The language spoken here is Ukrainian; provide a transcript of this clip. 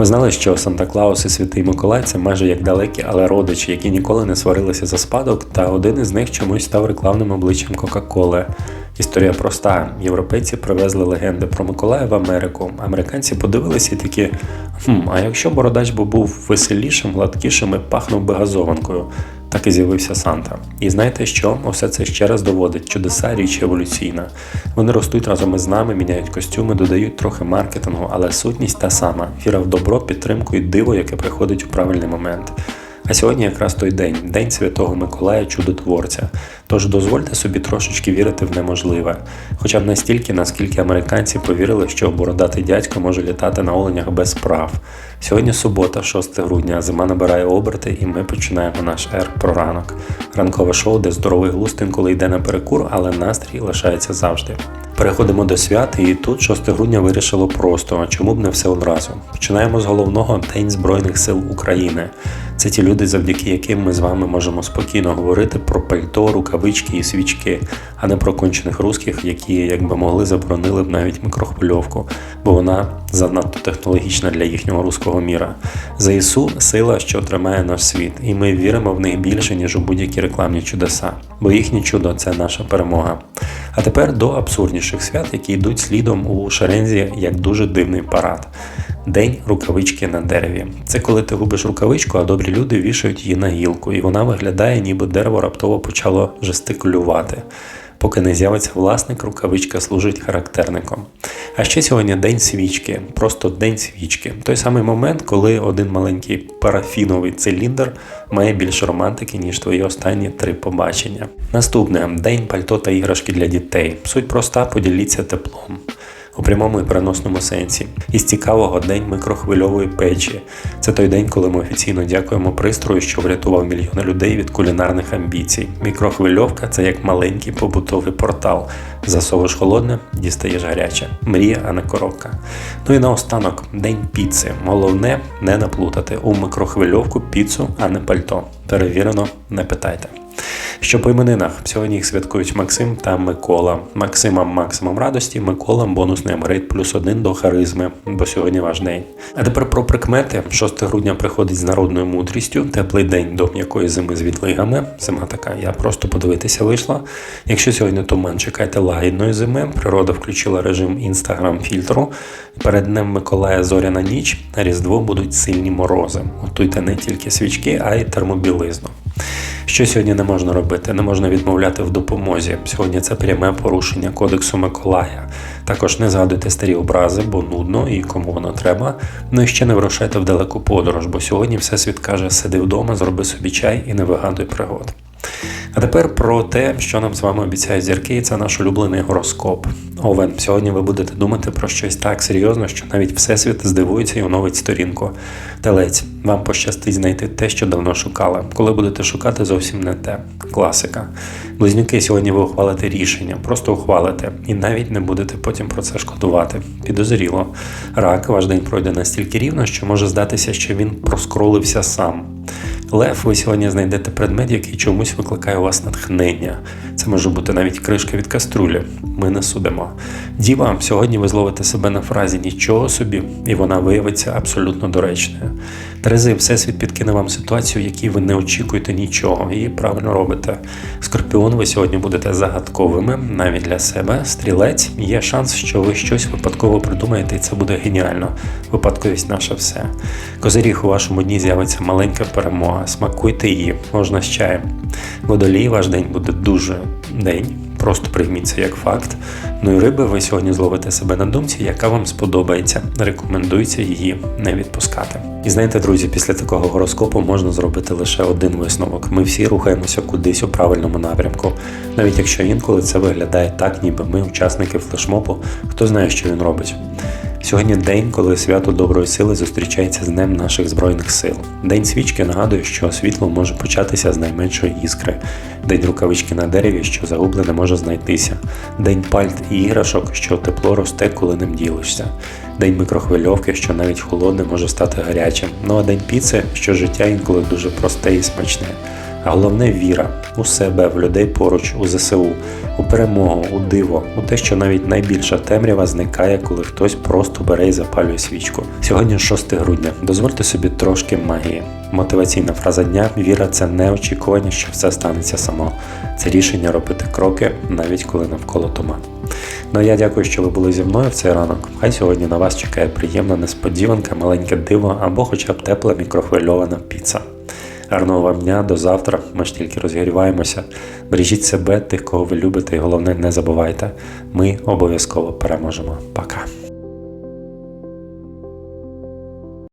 Ви знали, що Санта Клаус і Святий Миколай це майже як далекі, але родичі, які ніколи не сварилися за спадок, та один із них чомусь став рекламним обличчям Кока-Коли. Історія проста. Європейці привезли легенди про Миколая в Америку. Американці подивилися і такі: хм, а якщо бородач би був веселішим, гладкішим і пахнув би газованкою, так і з'явився Санта. І знаєте що? Усе це ще раз доводить чудеса річ еволюційна. Вони ростуть разом із нами, міняють костюми, додають трохи маркетингу, але сутність та сама: віра в добро, підтримку і диво, яке приходить у правильний момент. А сьогодні якраз той день, день Святого Миколая Чудотворця. Тож дозвольте собі трошечки вірити в неможливе, хоча б настільки, наскільки американці повірили, що бородатий дядько може літати на оленях без прав. Сьогодні субота, 6 грудня, зима набирає оберти, і ми починаємо наш ер про ранок. Ранкове шоу, де здоровий глуст інколи йде на перекур, але настрій лишається завжди. Переходимо до свят, і тут 6 грудня вирішило просто, а чому б не все одразу. Починаємо з головного День Збройних сил України. Це ті люди, завдяки яким ми з вами можемо спокійно говорити про пальто, рукавички і свічки, а не про кончених русських, які, якби могли, заборонили б навіть мікрохвильовку, бо вона занадто технологічна для їхнього руського міра. ЗСУ сила, що тримає наш світ, і ми віримо в них більше, ніж у будь-які рекламні чудеса, бо їхнє чудо це наша перемога. А тепер до абсурдніших свят, які йдуть слідом у шерензі як дуже дивний парад. День рукавички на дереві. Це коли ти губиш рукавичку, а добрі люди вішають її на гілку, і вона виглядає, ніби дерево раптово почало жестикулювати. Поки не з'явиться власник, рукавичка служить характерником. А ще сьогодні день свічки, просто день свічки. Той самий момент, коли один маленький парафіновий циліндр має більше романтики, ніж твої останні три побачення. Наступне день пальто та іграшки для дітей. Суть проста, поділіться теплом. У прямому і переносному сенсі. Із цікавого день микрохвильової печі. Це той день, коли ми офіційно дякуємо пристрою, що врятував мільйони людей від кулінарних амбіцій. Мікрохвильовка це як маленький побутовий портал. Засовуєш холодне, дістаєш гаряче. Мрія, а не коробка. Ну і наостанок день піци. Головне не наплутати у микрохвильовку піцу, а не пальто. Перевірено, не питайте. Що по іменинах сьогодні їх святкують Максим та Микола. Максимам максимум радості, Миколам бонусний апгрейд плюс один до харизми, бо сьогодні ваш день. А тепер про прикмети. 6 грудня приходить з народною мудрістю, теплий день до м'якої зими з відлигами. Зима така, я просто подивитися вийшла. Якщо сьогодні туман, чекайте лагідної зими. Природа включила режим інстаграм фільтру. Перед днем Миколая зоряна ніч, на Різдво будуть сильні морози. Готуйте не тільки свічки, а й термобілизну. Що сьогодні не можна робити? Не можна відмовляти в допомозі. Сьогодні це пряме порушення кодексу Миколая. Також не згадуйте старі образи, бо нудно і кому воно треба. Ну і ще не вирушайте в далеку подорож, бо сьогодні все світ каже: сиди вдома, зроби собі чай і не вигадуй пригод. А тепер про те, що нам з вами обіцяють зірки, і це наш улюблений гороскоп. Овен, сьогодні ви будете думати про щось так серйозно, що навіть Всесвіт здивується і оновить сторінку. Телець, вам пощастить знайти те, що давно шукали. Коли будете шукати, зовсім не те. Класика. Близнюки, сьогодні ви ухвалите рішення, просто ухвалите, і навіть не будете потім про це шкодувати. Підозріло. Рак, ваш день пройде настільки рівно, що може здатися, що він проскролився сам. Лев, ви сьогодні знайдете предмет, який чомусь викликає у вас натхнення. Це може бути навіть кришка від каструлі. Ми не судимо. Діва, сьогодні ви зловите себе на фразі нічого собі, і вона виявиться абсолютно доречною. Терези, всесвіт підкине вам ситуацію, в якій ви не очікуєте нічого, і правильно робите. Скорпіон, ви сьогодні будете загадковими навіть для себе. Стрілець, є шанс, що ви щось випадково придумаєте, і це буде геніально. Випадковість наше все. Козиріг, у вашому дні з'явиться маленька перемога. Смакуйте її, можна з чаєм. Водолій, ваш день буде дуже день. Просто прийміть це як факт. Ну і риби, ви сьогодні зловите себе на думці, яка вам сподобається. Рекомендується її не відпускати. І знаєте, друзі, після такого гороскопу можна зробити лише один висновок. Ми всі рухаємося кудись у правильному напрямку, навіть якщо інколи це виглядає так, ніби ми учасники флешмобу, хто знає, що він робить. Сьогодні день, коли свято доброї сили зустрічається з Днем наших Збройних сил. День свічки нагадує, що світло може початися з найменшої іскри. День рукавички на дереві, що загублене може знайтися. День пальт і іграшок, що тепло росте, коли ним ділишся. День мікрохвильовки, що навіть холодне може стати гарячим. Ну а день піци, що життя інколи дуже просте і смачне. Головне віра у себе, в людей поруч, у ЗСУ, у перемогу, у диво, у те, що навіть найбільша темрява зникає, коли хтось просто бере і запалює свічку. Сьогодні 6 грудня. Дозвольте собі трошки магії. Мотиваційна фраза дня віра це не очікування, що все станеться само. Це рішення робити кроки, навіть коли навколо туман. Ну а я дякую, що ви були зі мною в цей ранок. Хай сьогодні на вас чекає приємна несподіванка, маленьке диво або хоча б тепла мікрохвильована піца. Гарного вам дня, до завтра. Ми ж тільки розгріваємося. Бережіть себе, тих, кого ви любите, і головне, не забувайте. Ми обов'язково переможемо. Пока.